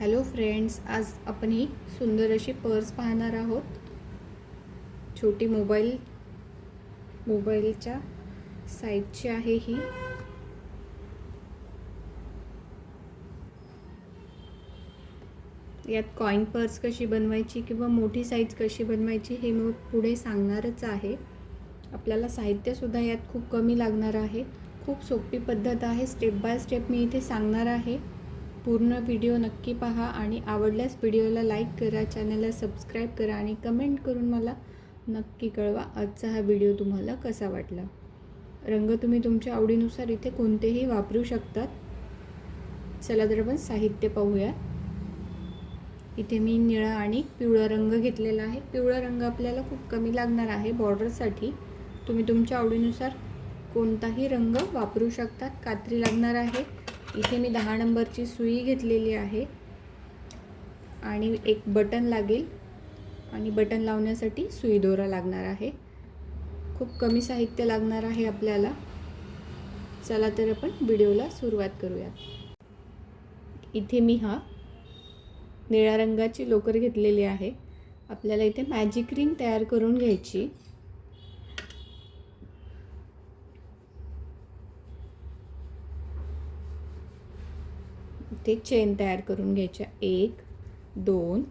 Hello friends आज आपण ही सुंदर अशी पर्स पाहणार आहोत. छोटी मोबाईल मोबाईलच्या साईजची आहे ही. यात कॉईन पर्स कशी बनवायची किंवा मोठी साईज कशी बनवायची हे मी पुढे सांगणारच आहे. आपल्याला साहित्यसुद्धा यात खूप कमी लागणार आहे. खूप सोपी पद्धत आहे. स्टेप बाय स्टेप मी इथे सांगणार आहे. पूर्ण व्हिडिओ नक्की पहा आणि आवडल्यास व्हिडिओला लाईक करा चॅनलला सबस्क्राईब करा आणि कमेंट करून मला नक्की कळवा आजचा हा व्हिडिओ तुम्हाला कसा वाटला. रंग तुम्ही तुमच्या आवडीनुसार इथे कोणतेही वापरू शकतात. चला तर आपण साहित्य पाहूया. इथे मी निळा आणि पिवळा रंग घेतलेला आहे. पिवळा रंग आपल्याला खूप कमी लागणार आहे बॉर्डरसाठी तुम्ही तुमच्या आवडीनुसार कोणताही रंग वापरू शकतात. कात्री लागणार आहे. इथे मी दहा नंबरची सुई घेतलेली आहे. आणि एक बटन लागेल. आणि बटन लावण्यासाठी सुई दोरा लागणार आहे. खूप कमी साहित्य लागणार आहे आपल्याला. चला तर आपण व्हिडिओला सुरुवात करूया इथे मी हा निळ्या रंगाची लोकर घेतलेली आहे. आपल्याला इथे मॅजिक रिंग तयार करून घ्यायची. प्रत्येक चेन तयार करून घ्यायच्या. एक दोन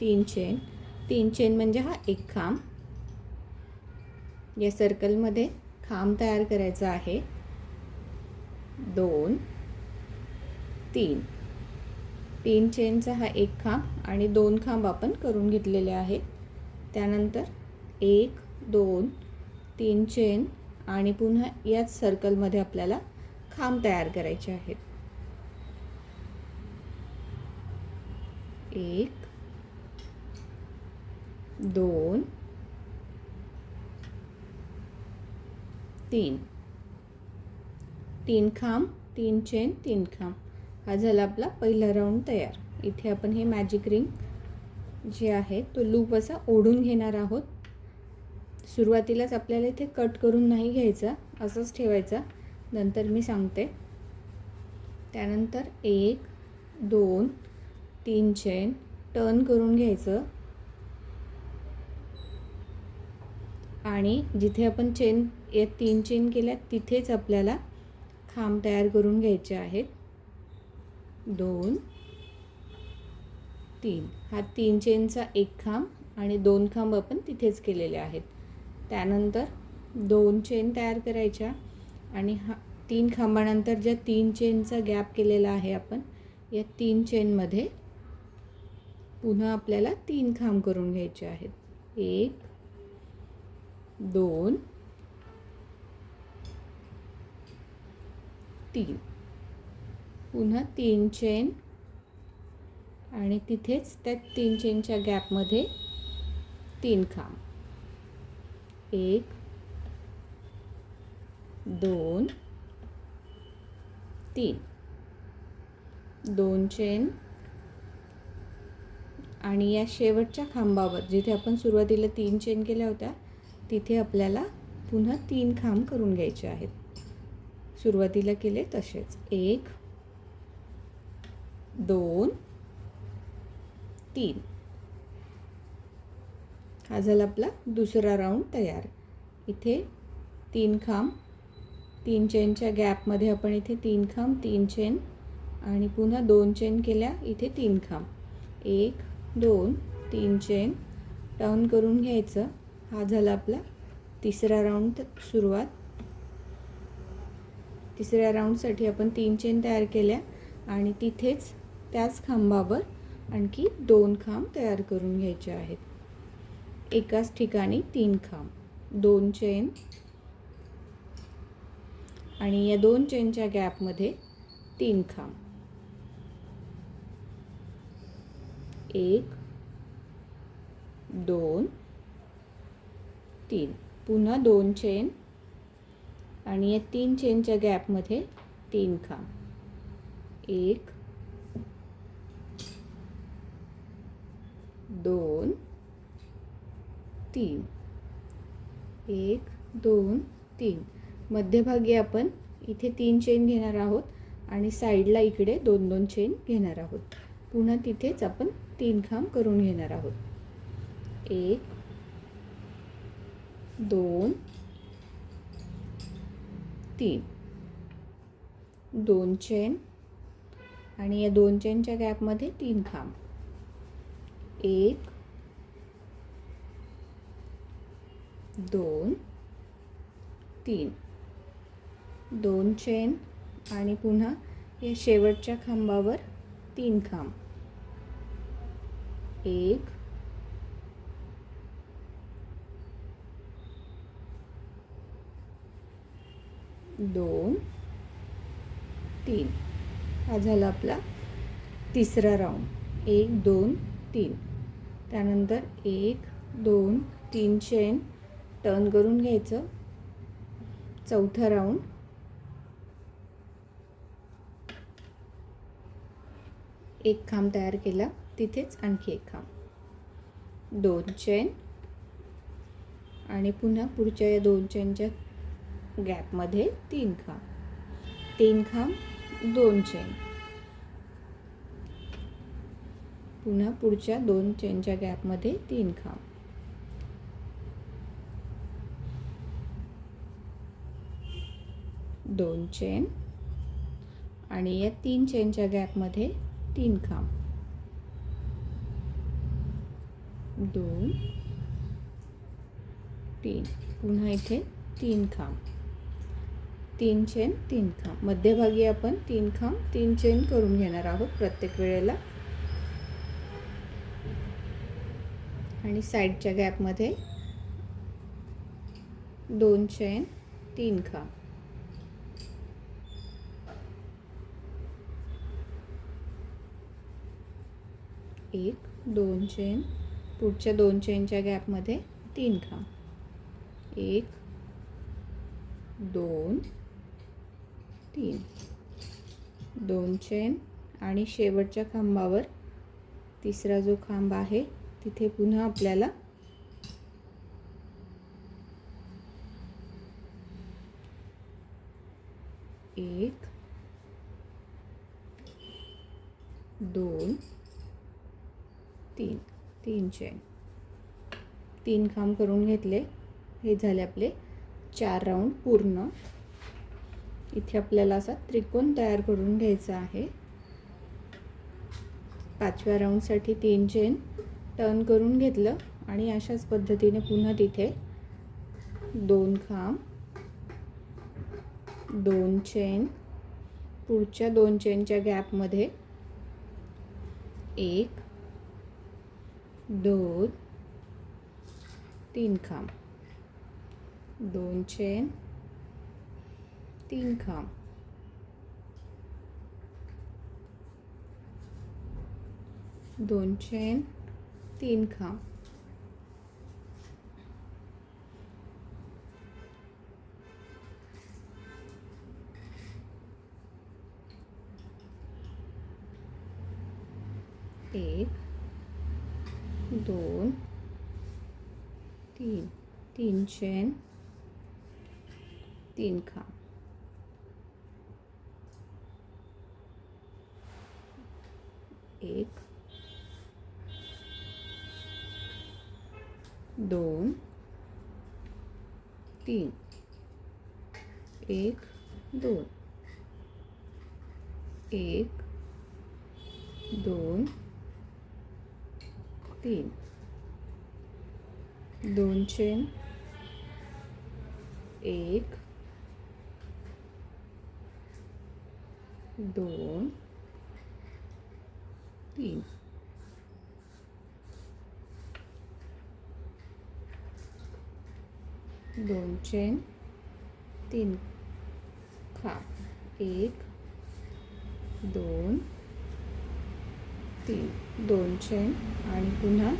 तीन चेन तीन चेन म्हणजे हा एक खांब. या सर्कलमध्ये खांब तयार करायचा आहे. दोन तीन. तीन चेनचा हा एक खांब आणि दोन खांब आपण करून घेतलेले आहेत. त्यानंतर एक दोन तीन चेन आणि पुन्हा याच सर्कलमध्ये आपल्याला खांब तयार करायचे आहेत. एक दोन तीन. तीन खांब तीन चेन तीन खांब. हा झाला आपला पहिला राऊंड तयार. इथे आपण हे मॅजिक रिंग जे आहे तो लूप असा ओढून घेणार आहोत. सुरुवातीलाच आपल्याला इथे कट करून नाही घ्यायचा असंच ठेवायचा. नंतर मी सांगते. त्यानंतर एक दोन तीन चेन टर्न करून घ्यायचं. आणि जिथे आपण चेन या तीन चेन केल्या तिथेच आपल्याला खांब तयार करून घ्यायचे आहेत. दोन तीन. हा तीन चेनचा एक खांब आणि दोन खांब आपण तिथेच केलेले आहेत. त्यानंतर दोन चेन तयार करायच्या आणि हा तीन खांबानंतर ज्या तीन चेनचा गॅप केलेला आहे आपण या तीन चेनमध्ये पुन्हा आपल्याला तीन खांब करून घ्यायचे आहेत. एक दोन तीन. पुन्हा तीन चेन आणि तिथेच त्या तीन चेनच्या गॅपमध्ये तीन खांब. एक दोन तीन. दोन चेन आणि या शेवटच्या खांबावर जिथे आपण सुरुवातीला तीन चेन केल्या होत्या तिथे आपल्याला पुन्हा तीन खांब करून घ्यायचे आहेत. सुरुवातीला केले तसेच. एक दोन तीन. हा झाला आपला दुसरा राऊंड तयार. इथे तीन खांब तीन चेनच्या गॅपमध्ये आपण इथे तीन खांब तीन चेन आणि पुन्हा दोन चेन केल्या इथे तीन खांब. एक दोन तीन चेन डाऊन करून घ्यायचं. हा झाला आपला तिसरा राऊंड सुरुवात. तिसऱ्या राऊंडसाठी आपण तीन चेन तयार केल्या आणि तिथेच त्याच खांबावर आणखी दोन खांब तयार करून घ्यायचे आहेत. एकाच ठिकाणी तीन खांब दोन चेन आणि या दोन चेनच्या गॅपमध्ये तीन खांब. एक दोन तीन. पुन्हा दोन चेन आणि या तीन चेनच्या गॅपमध्ये तीन खांब. एक दोन तीन. एक दोन तीन. मध्यभागी आपण इथे तीन चेन घेणार आहोत आणि साईडला इकडे दोन दोन चेन घेणार आहोत. पुन्हा तिथेच आपण तीन खांब करून घेणार आहोत. एक दोन तीन. दोन चेन आणि या दोन चेनच्या गॅपमध्ये तीन खांब. एक दोन तीन. दोन चेन आणि पुन्हा या शेवटच्या खांबावर तीन खांब. एक. दोन. तीन. हा झाला आपला तिसरा राऊंड एक दोन तीन. त्यानंतर एक दोन तीन चेन टर्न करून घ्यायचं. चौथा राऊंड एक खांब तयार केला. तिथेच आणखी एक खांब. दोन चेन. आणि पुन्हा पुढच्या या दोन चेनच्या गॅपमध्ये तीन खांब. तीन खांब दोन चेन. पुन्हा पुढच्या दोन चेनच्या गॅपमध्ये तीन खांब. दोन चेन. आणि या तीन चेनच्या गॅपमध्ये तीन खांब. दोन तीन. पुन्हा इथे तीन खांब. तीन चेन तीन खांब. मध्यभागी आपण तीन खांब तीन चेन करून घेणार आहोत प्रत्येक वेळेला. आणि साईडच्या गॅपमध्ये दोन चेन तीन खांब. एक दोन चेन पुढच्या दोन चेनच्या गॅपमध्ये तीन खांब एक दोन तीन. दोन चेन आणि शेवटच्या खांबावर तिसरा जो खांब आहे तिथे पुन्हा आपल्याला एक दोन तीन. तीन चेन तीन खांब करून घेतले. हे झाले आपले चार राऊंड पूर्ण. इथे आपल्याला असा त्रिकोण तयार करून घ्यायचा आहे. पाचव्या राऊंडसाठी तीन चेन टर्न करून घेतलं आणि अशाच पद्धतीने पुन्हा तिथे दोन खांब दोन चेन पुढच्या दोन चेनच्या गॅपमध्ये एक दोन तीन खांब. दोन चेन तीन खांब. दोन चेन तीन खांब. एक दोन तीन तीन चेन तीन खांब. एक दोन तीन. एक दोन. एक दोन तीन. दोन चेन एक. दोन. तीन. दोन चेन तीन. खाप एक. दोन. तीन दोन चेन आणि पुन्हा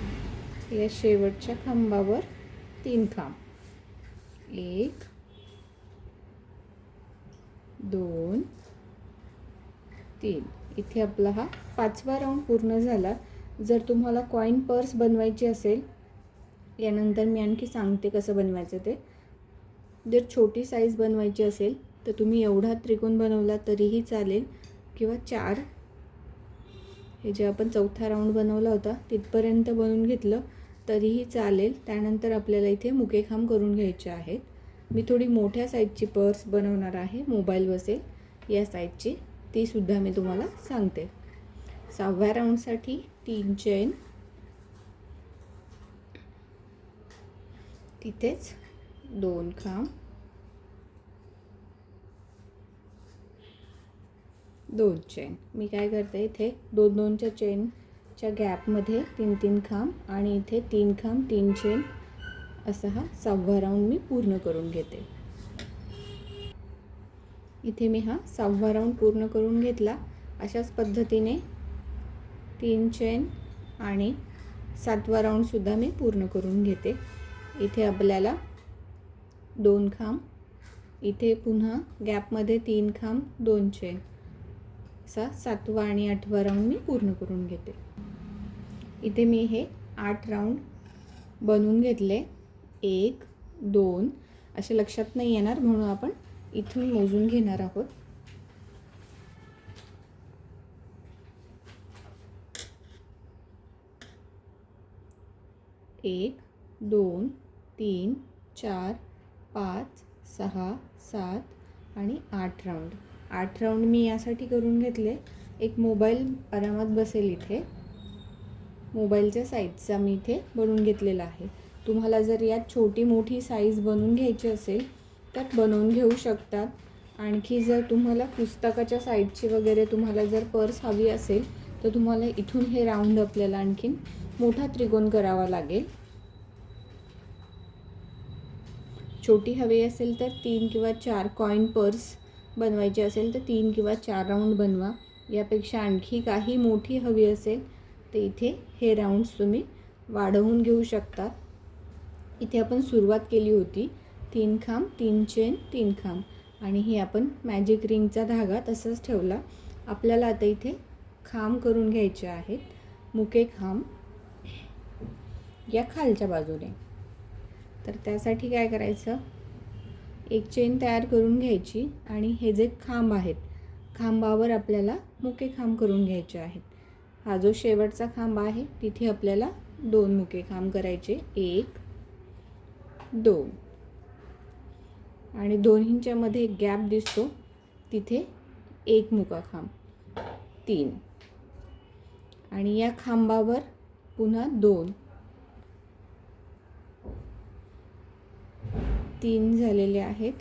या शेवटच्या खांबावर तीन खांब. एक दोन तीन. इथे आपला हा पाचवा राऊंड पूर्ण झाला. जर तुम्हाला कॉईन पर्स बनवायची असेल यानंतर मी आणखी सांगते कसं बनवायचं ते. जर छोटी साईज बनवायची असेल तर तुम्ही एवढा त्रिकोण बनवला तरीही चालेल किंवा चार हे जे आपण चौथा राऊंड बनवला होता तिथपर्यंत बनवून घेतलं तरीही चालेल. त्यानंतर आपल्याला इथे मुकेखांब करून घ्यायचे आहेत. मी थोडी मोठ्या साईजची पर्स बनवणार आहे मोबाईल बसेल. या साईजची तीसुद्धा मी तुम्हाला सांगते. सहाव्या राऊंडसाठी तीन चेन तिथेच दोन खांब. दोन चेन मी काय करते इथे दोन दोनच्या चेनच्या गॅपमध्ये तीन तीन खांब आणि इथे तीन खांब तीन चेन असा हा सहावा राऊंड मी पूर्ण करून घेते. इथे मी हा सहावा राऊंड पूर्ण करून घेतला. अशाच पद्धतीने तीन चेन आणि सातवा राऊंडसुद्धा मी पूर्ण करून घेते. इथे आपल्याला दोन खांब इथे पुन्हा गॅपमध्ये तीन खांब दोन चेन असा सातवा आणि आठवा राऊंड मी पूर्ण करून घेते. इथे मी हे आठ राऊंड बनवून घेतले. एक दोन असे लक्षात नाही येणार म्हणून आपण इथून मोजून घेणार आहोत. एक दोन तीन चार पाच सहा सात आणि आठ राऊंड आठ राऊंड मी यासाठी करून घेतले. एक मोबाईल आरामात बसेल इथे. मोबाईलच्या साईजचा मी इथे बनवून घेतलेला आहे. तुम्हाला जर यात छोटी मोठी साईज बनवून घ्यायची असेल तर बनवून घेऊ शकतात. आणखी जर तुम्हाला पुस्तकाच्या साईजची वगैरे तुम्हाला जर पर्स हवी असेल तर तुम्हाला इथून हे राऊंड आपल्याला आणखीन मोठा त्रिकोण करावा लागेल. छोटी हवी असेल तर तीन किंवा चार कॉईन पर्स बनवायची असेल तर तीन किंवा चार राऊंड बनवा. यापेक्षा आणखी काही मोठी हवी असेल तर इथे हे राऊंड्स तुम्ही वाढवून घेऊ शकता. इथे आपण सुरुवात केली होती. तीन खांब तीन चेन तीन खांब. आणि हे आपण मॅजिक रिंगचा धागा तसाच ठेवला. आपल्याला आता इथे खांब करून घ्यायचे आहेत. मुके खांब या खालच्या बाजूने. तर त्यासाठी काय करायचं? एक चेन तयार करून घ्यायची आणि हे जे खांब आहेत खांबावर आपल्याला मुके खांब करून घ्यायचे आहेत. हा जो शेवटचा खांब आहे तिथे आपल्याला दोन मुके खांब करायचे. एक दोन. आणि दोन्हींच्यामध्ये एक गॅप दिसतो तिथे एक मुका खांब. तीन. आणि या खांबावर पुन्हा दोन. तीन झालेले आहेत.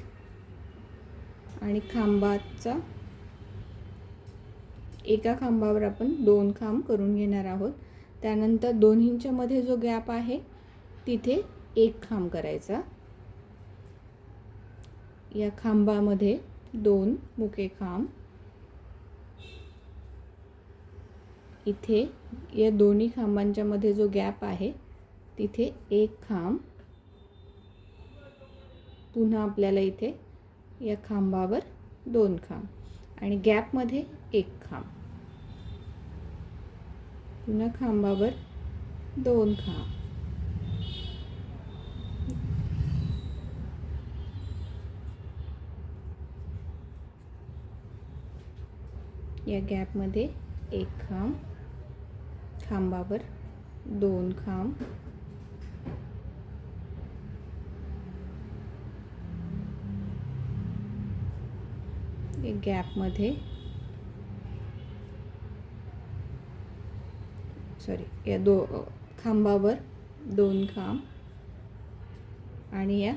आणि खांबाचा एका खांबावर आपण दोन खांब करून घेणार आहोत. त्यानंतर दोन्हींच्या मध्ये जो गॅप आहे तिथे एक खांब करायचा. या खांबामध्ये दोन मुके खांब. इथे या दोन्ही खांबांच्या मध्ये जो गॅप आहे तिथे एक खांब. पुन्हा आपल्याला इथे या खांबावर दोन खांब आणि गॅपमध्ये एक खांब. पुन्हा खांबावर दोन खांब. या गॅपमध्ये एक खांब खांबावर दोन खांब एक गॅपमध्ये सॉरी या दो खांबावर दोन खांब. आणि या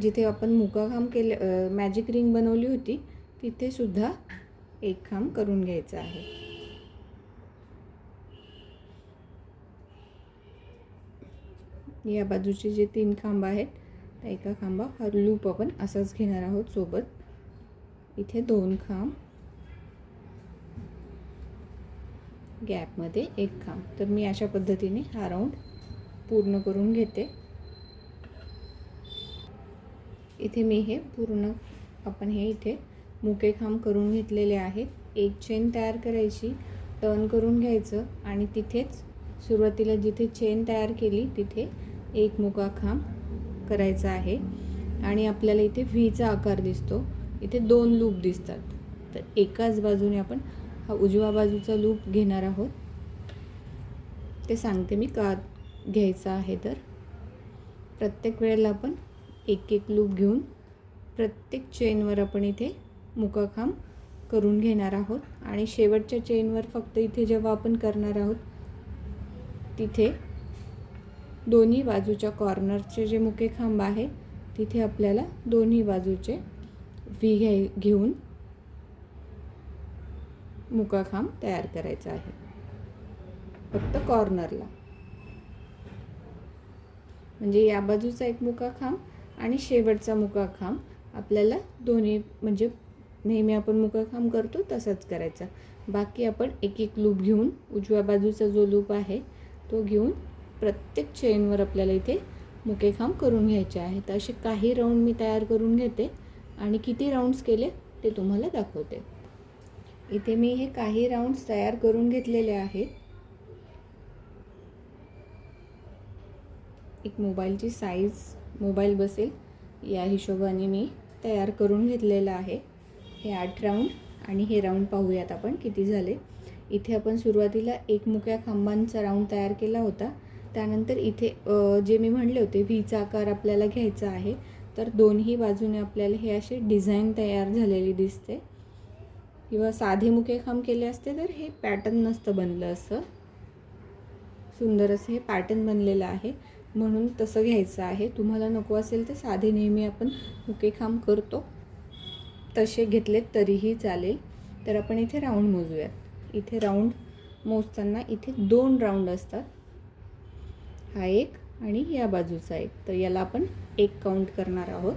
जिथे आपण मुकाखांब केले मॅजिक रिंग बनवली होती तिथे सुद्धा एक खांब करून घ्यायचं आहे. या बाजूचे जे तीन खांब आहेत त्या एका खांबा हा लूप आपण असाच घेणार आहोत सोबत. इथे दोन खांब. गॅपमध्ये एक खांब. तर मी अशा पद्धतीने हा राऊंड पूर्ण करून घेते. इथे मी हे पूर्ण आपण हे इथे मुके खांब करून घेतलेले आहेत. एक चेन तयार करायची टर्न करून घ्यायचं आणि तिथेच सुरुवातीला जिथे चेन तयार केली तिथे एक मुका खांब करायचा आहे. आणि आपल्याला इथे व्हीचा आकार दिसतो. इथे दोन लूप दिसतात. तर एकाच बाजूने आपण हा उजव्या बाजूचा लूप घेणार आहोत. ते सांगते मी का घ्यायचा आहे तर. प्रत्येक वेळेला आपण एक एक लूप घेऊन प्रत्येक चेनवर आपण इथे मुकाखांब करून घेणार आहोत. आणि शेवटच्या चेनवर फक्त इथे जेव्हा आपण करणार आहोत तिथे दोन्ही बाजूच्या कॉर्नरचे जे मुके खांब आहे तिथे आपल्याला दोन्ही बाजूचे व्ही घ्याय घेऊन मुकाखांब तयार करायचा आहे. फक्त कॉर्नरला म्हणजे या बाजूचा एक मुकाखांब आणि शेवटचा मुकाखांब आपल्याला दोन्ही म्हणजे नेहमी आपण मुकाखांब करतो तसाच करायचा. बाकी आपण एक एक लूप घेऊन उजव्या बाजूचा जो लूप आहे तो घेऊन प्रत्येक चेनवर आपल्याला इथे मुकेखांब करून घ्यायचे आहेत. असे काही राऊंड मी तयार करून घेते. आणि किती राऊंड्स केले ते तुम्हाला दाखवते. इथे मी हे काही राऊंड्स तयार करून घेतलेले आहेत. एक मोबाईलची साईज मोबाईल बसेल. या हिशोबाने मी तयार करून घेतलेलं आहे. हे आठ राऊंड आणि हे राऊंड पाहूयात आपण किती झाले. इथे आपण सुरुवातीला एक मुक्या खांबांचा राऊंड तयार केला होता. त्यानंतर इथे जे मी म्हणले होते व्हीचा आकार आपल्याला घ्यायचा आहे. तर दोन्ही बाजूने आपल्याला हे असे डिझाईन तयार झालेली दिसते. किंवा साधे मुके खांब केले असते तर हे पॅटर्न नसतं बनलं असं. सुंदर असं हे पॅटर्न बनलेलं आहे. म्हणून तसं घ्यायचं आहे. तुम्हाला नको असेल तर साधे नेहमी आपण मुकेखांब करतो. तसे घेतले तरीही चालेल. तर आपण इथे राऊंड मोजूयात. इथे राऊंड मोजताना इथे दोन राऊंड असतात. हा एक आणि या बाजूचा एक. तर याला आपण एक काउंट करणार आहोत.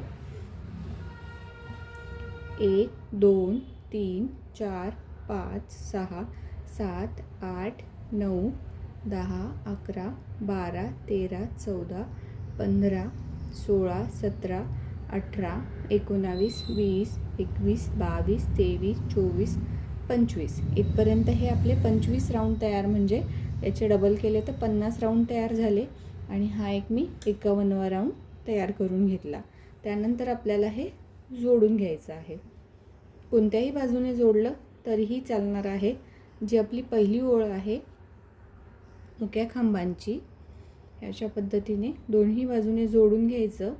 एक दोन तीन चार पाच सहा सात आठ नऊ दहा अकरा बारा तेरा चौदा पंधरा सोळा सतरा अठरा एकोणावीस वीस एकवीस बावीस तेवीस चोवीस पंचवीस. इथपर्यंत हे आपले पंचवीस राऊंड तयार म्हणजे याचे डबल केले तर पन्नास राऊंड तयार झाले. आणि हा एक मी एकावन्नवा राऊंड तयार करून घेतला. त्यानंतर आपल्याला हे जोडून घ्यायचं आहे. कोणत्याही बाजूने जोडलं तरीही चालणार आहे. जी आपली पहिली ओळ आहे मुक्या खांबांची अशा पद्धतीने दोन्ही बाजूने जोडून घ्यायचं.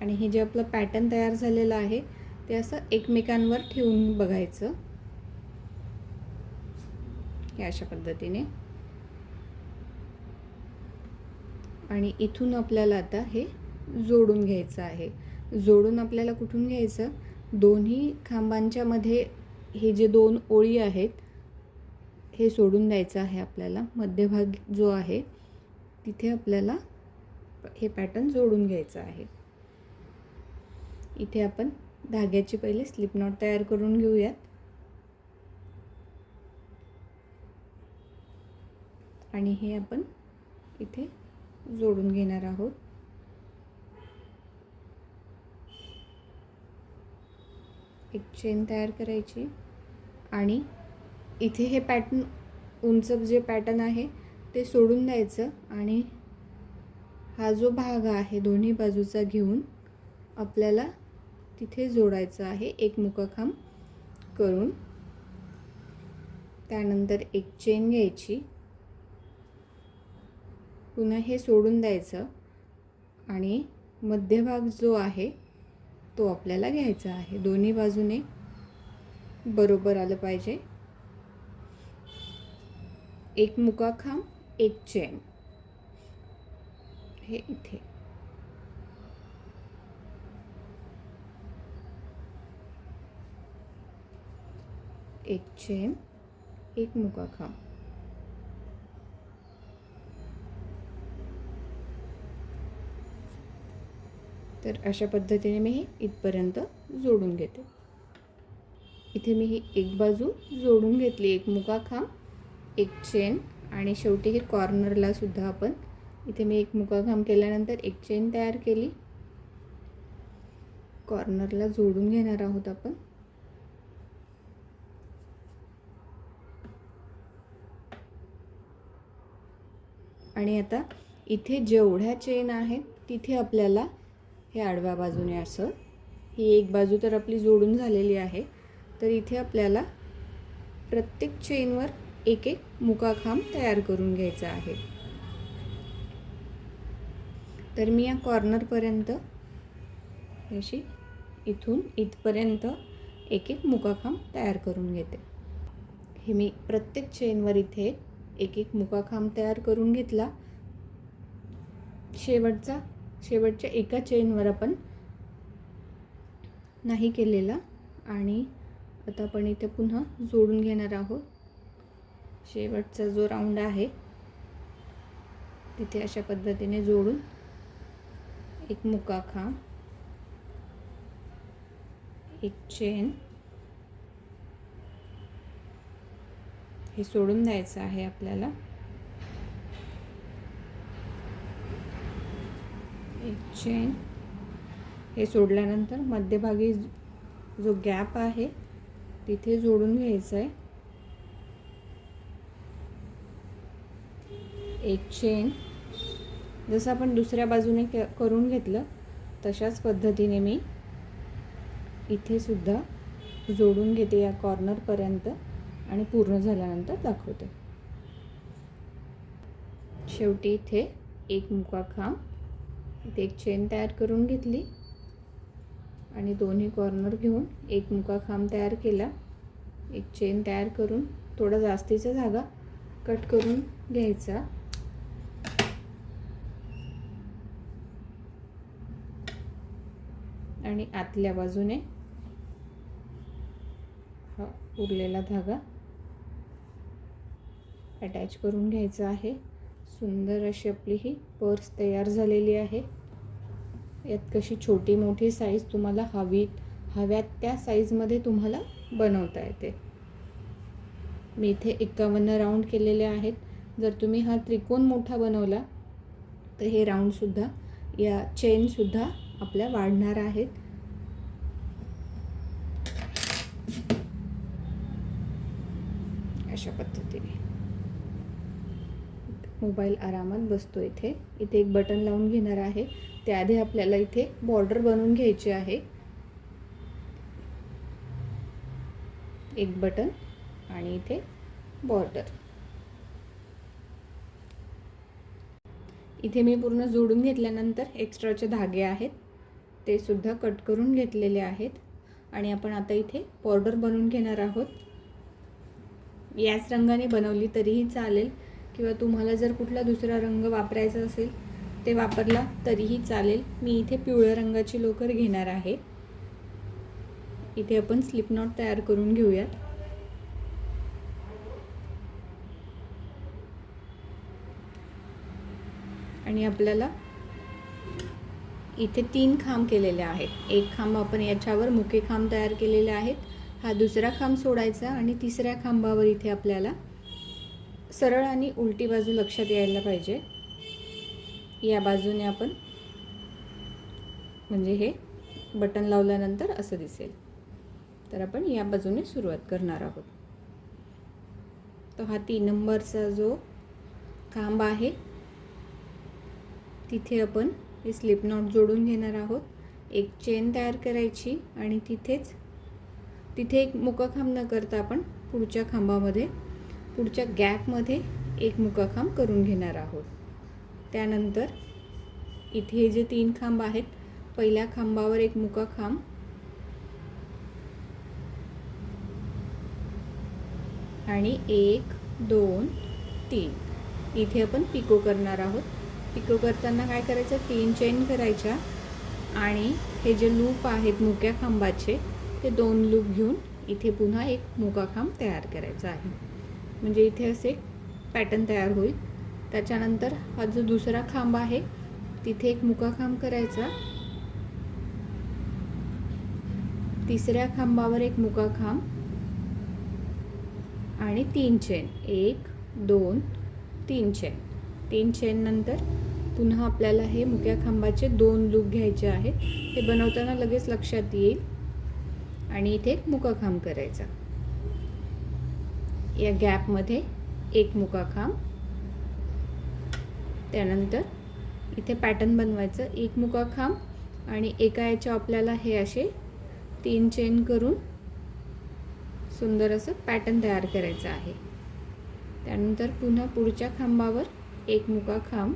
आणि हे जे आपलं पॅटर्न तयार झालेलं आहे ते असं एकमेकांवर ठेवून बघायचं. हे अशा पद्धतीने. आणि इथून आपल्याला आता हे जोडून घ्यायचं आहे. जोडून आपल्याला कुठून घ्यायचं? दोन्ही खांबांच्या मध्ये हे जे दोन ओळी आहेत हे सोडून द्यायचं आहे आपल्याला. मध्यभाग जो आहे तिथे आपल्याला हे पॅटर्न जोडून घ्यायचं आहे. इथे आपण धाग्याची पहिले स्लिप नॉट तयार करून घेऊयात. आणि हे आपण इथे जोडून घेणार आहोत. एक चेन तयार करायची. आणि इथे हे पॅटर्न उंच जे पॅटर्न आहे ते सोडून द्यायचं. आणि हा जो भाग आहे दोन्ही बाजूचा घेऊन आपल्याला तिथे जोडायचं आहे एक मुकाखांब करून. त्यानंतर एक चेन घ्यायची. पुन्हा हे सोडून द्यायचं आणि मध्यभाग जो आहे तो आपल्याला घ्यायचा आहे. दोन्ही बाजूने बरोबर आलं पाहिजे. एक मुकाखांब एक चेन हे इथे. एक चेन एक मुका खांब. तर अशा पद्धतीने मी हे इथपर्यंत जोडून घेते. इथे मी ही एक बाजू जोडून घेतली एक मुका खांब एक चेन आणि शेवटी हे कॉर्नरला सुद्धा आपण इथे मी एक मुकाखांब केल्यानंतर एक चेन तयार केली. कॉर्नरला जोडून घेणार आहोत आपण. आणि आता इथे जेवढ्या चेन आहेत तिथे आपल्याला हे आडव्या बाजूने असं. ही एक बाजू तर आपली जोडून झालेली आहे. तर इथे आपल्याला प्रत्येक चेनवर एक एक मुकाखांब तयार करून घ्यायचा आहे. तर मी या कॉर्नरपर्यंत अशी इथून इथपर्यंत एक एक मुकाखांब तयार करून घेते. हे मी प्रत्येक चेनवर इथे एक एक मुकाखांब तयार करून घेतला. शेवटचा शेवटच्या एका चेनवर आपण नाही केलेला आणि आता आपण इथे पुन्हा जोडून घेणार आहोत. शेवटचा जो राऊंड आहे तिथे अशा पद्धतीने जोडून एक मुकाखांब एक चेन हे सोडून द्यायचं आहे आपल्याला. एक चेन हे सोडल्यानंतर मध्यभागी जो गॅप आहे तिथे जोडून घ्यायचं आहे एक चेन जसं आपण दुसऱ्या बाजूने क करून घेतलं तशाच पद्धतीने मी इथे सुद्धा जोडून घेते या कॉर्नरपर्यंत आणि पूर्ण झाल्यानंतर दाखवते. शेवटी इथे एक मुकाखांब इथे एक चेन तयार करून घेतली आणि दोन्ही कॉर्नर घेऊन एक मुकाखांब तयार केला. एक चेन तयार करून थोडा जास्तीचा धागा कट करून घ्यायचा. आणि आतल्या बाजूने हा उरलेला धागा अटॅच करून घ्यायचं आहे. सुंदर अशी आपली ही पर्स तयार झालेली आहे. यात कशी छोटी मोठी साईज तुम्हाला हवी हव्यात त्या साईजमध्ये तुम्हाला बनवता येते. मी इथे एकावन्न राऊंड केलेले आहेत. जर तुम्ही हा त्रिकोण मोठा बनवला तर हे राऊंडसुद्धा या चेनसुद्धा आपल्या वाढणार आहेत. अशा पद्धतीने. मोबाईल आरामात बसतो इथे. इथे एक बटन लावून घेणार आहे. त्याआधी आपल्याला इथे बॉर्डर बनवून घ्यायची आहे. एक बटन आणि इथे बॉर्डर इथे मी पूर्ण जोडून घेतल्यानंतर एक्स्ट्राचे धागे आहेत. ते सुद्धा कट करून घेतलेले आहेत. आणि आपण आता इथे बॉर्डर बनवून घेणार आहोत. याच रंगाने बनवली तरीही चालेल. किंवा तुम्हाला जर कुठला दुसरा रंग वापरायचा असेल ते वापरला तरीही चालेल. मी इथे पिवळ्या रंगाची लोकर घेणार आहे. इथे आपण स्लिप नॉट तयार करून घेऊयात. आणि आपल्याला इथे तीन खांब केलेले आहेत. एक खांब आपण याच्यावर मुके खांब तयार केलेले आहेत. हा दुसरा खांब सोडायचा आणि तिसऱ्या खांबावर इथे आपल्याला सरळ आणि उलटी बाजू लक्षात यायला पाहिजे. या बाजूने आपण म्हणजे हे बटन लावल्यानंतर असं दिसेल. तर आपण या बाजूने सुरुवात करणार आहोत. तो हा तीन नंबरचा जो खांब आहे तिथे आपण हे स्लिप नॉट जोडून घेणार आहोत. एक चेन तयार करायची आणि तिथेच तिथे एक मुकाखांब न करता आपण पुढच्या खांबामध्ये पुढच्या गॅपमध्ये एक मुकाखांब करून घेणार आहोत. त्यानंतर इथे जे तीन खांब आहेत पहिल्या खांबावर एक मुकाखांब आणि एक दोन तीन. इथे आपण पिको करणार आहोत. पिको करताना काय करायचं? तीन चेन करायच्या. आणि हे जे लूप आहेत मुक्या खांबाचे ते दोन लूप घेऊन इथे पुन्हा एक मुकाखांब तयार करायचा आहे. म्हणजे इथे असे पॅटर्न तयार होईल. त्याच्यानंतर हा जो दुसरा खांब आहे तिथे एक मुकाखांब करायचा. तिसऱ्या खांबावर एक मुकाखांब. आणि तीन चेन एक दोन तीन चेन तीन चेन नंतर पुन्हा आपल्याला हे मुक्या खांबाचे दोन लूप घ्यायचे आहेत. हे बनवताना लगेच लक्षात येईल. आणि इथे एक मुकाखांब करायचा. या गॅपमध्ये एक मुका खांब त्यानंतर इथे पॅटर्न बनवायचं. एक मुका खांब आणि एका याच्या आपल्याला हे असे तीन चेन करून सुंदर असं पॅटर्न तयार करायचं आहे. त्यानंतर पुन्हा पुढच्या खांबावर एक मुका खांब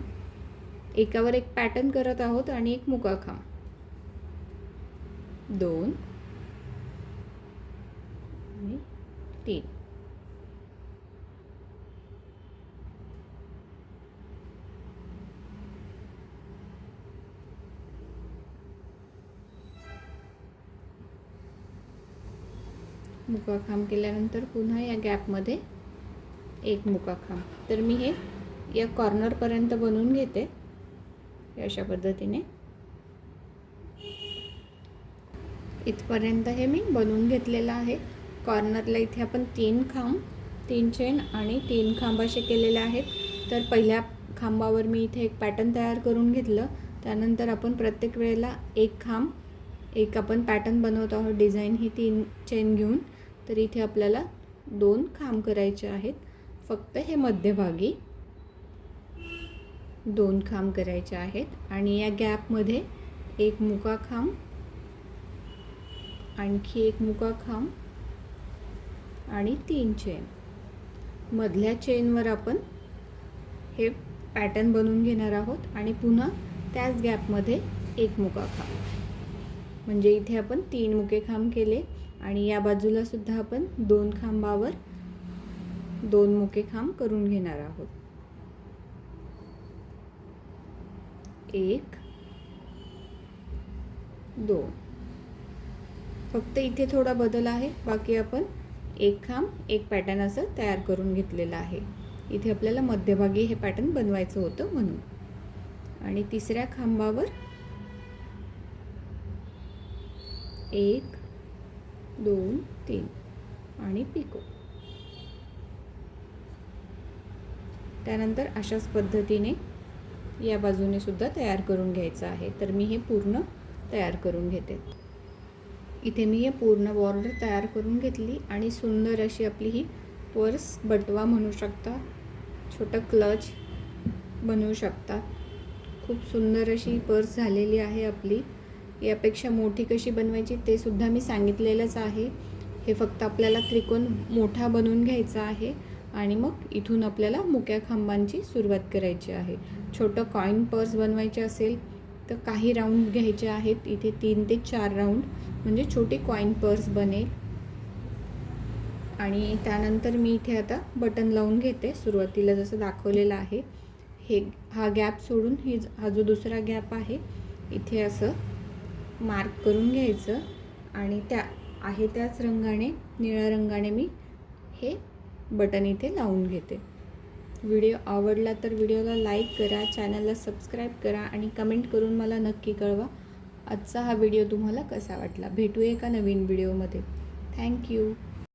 एकावर एक पॅटर्न करत आहोत आणि एक मुका खांब दोन तीन. मुकाखांब केल्यानंतर पुन्हा या गॅपमध्ये एक मुकाखांब. तर मी हे या कॉर्नरपर्यंत बनवून घेते. अशा पद्धतीने. इथपर्यंत हे मी बनवून घेतलेलं आहे. कॉर्नरला इथे आपण तीन खांब तीन चेन आणि तीन खांब असे केलेले आहेत. तर पहिल्या खांबावर मी इथे एक पॅटर्न तयार करून घेतलं. त्यानंतर आपण प्रत्येक वेळेला एक खांब एक आपण पॅटर्न बनवत आहोत. डिझाईन ही तीन चेन घेऊन. तर इथे आपल्याला दोन खांब करायचे आहेत. फक्त हे मध्यभागी दोन खांब करायचे आहेत. आणि या गॅपमध्ये एक मुका खांब आणखी एक मुका खांब आणि तीन चेन मधल्या चेनवर आपण हे पॅटर्न बनवून घेणार आहोत आणि पुन्हा त्याच गॅपमध्ये एक मुका खांब. म्हणजे इथे आपण तीन मुके खांब केले. आणि या बाजूला सुद्धा आपण दोन खांबावर दोन मुके खांब करून घेणार आहोत. एक दोन. फक्त इथे थोडा बदल आहे. बाकी आपण एक खांब एक पॅटर्न असं तयार करून घेतलेलं आहे. इथे आपल्याला मध्यभागी हे पॅटर्न बनवायचं होतं म्हणून. आणि तिसऱ्या खांबावर एक दोन तीन. आणि पिको. त्यानंतर अशाच पद्धतीने या बाजूने सुद्धा तयार करून घ्यायचं आहे. तर मी हे पूर्ण तयार करून घेते. इथे मी हे पूर्ण बॉर्डर तयार करून घेतली आणि सुंदर अशी आपली ही पर्स बटवा म्हणू शकता. छोटं क्लच बनवू शकता. खूप सुंदर अशी पर्स झालेली आहे आपली. यापेक्षा मोठी कशी बनवायची ते सुद्धा मी सांगितलेलंच आहे. हे फक्त आपल्याला त्रिकोण मोठा बनवून घ्यायचा आहे आणि मग इथून आपल्याला मुक्या खांबांची सुरुवात करायची आहे. छोटं कॉईन पर्स बनवायचे असेल तर काही राऊंड घ्यायचे आहेत. इथे तीन ते चार राऊंड म्हणजे छोटी कॉईन पर्स बनेल. आणि त्यानंतर मी इथे आता बटन लावून घेते. सुरुवातीला जसं दाखवलेलं आहे. हे हा गॅप सोडून ही हा जो दुसरा गॅप आहे इथे असं मार्क करून घ्यायचं आणि त्या आहे त्याच रंगाने निळ्या रंगाने मी हे बटन इथे लावून घेते. व्हिडिओ आवडला तर व्हिडिओला लाईक करा चॅनलला सबस्क्राईब करा आणि कमेंट करून मला नक्की कळवा आजचा हा व्हिडिओ तुम्हाला कसा वाटला. भेटूया एका नवीन व्हिडिओमध्ये थँक्यू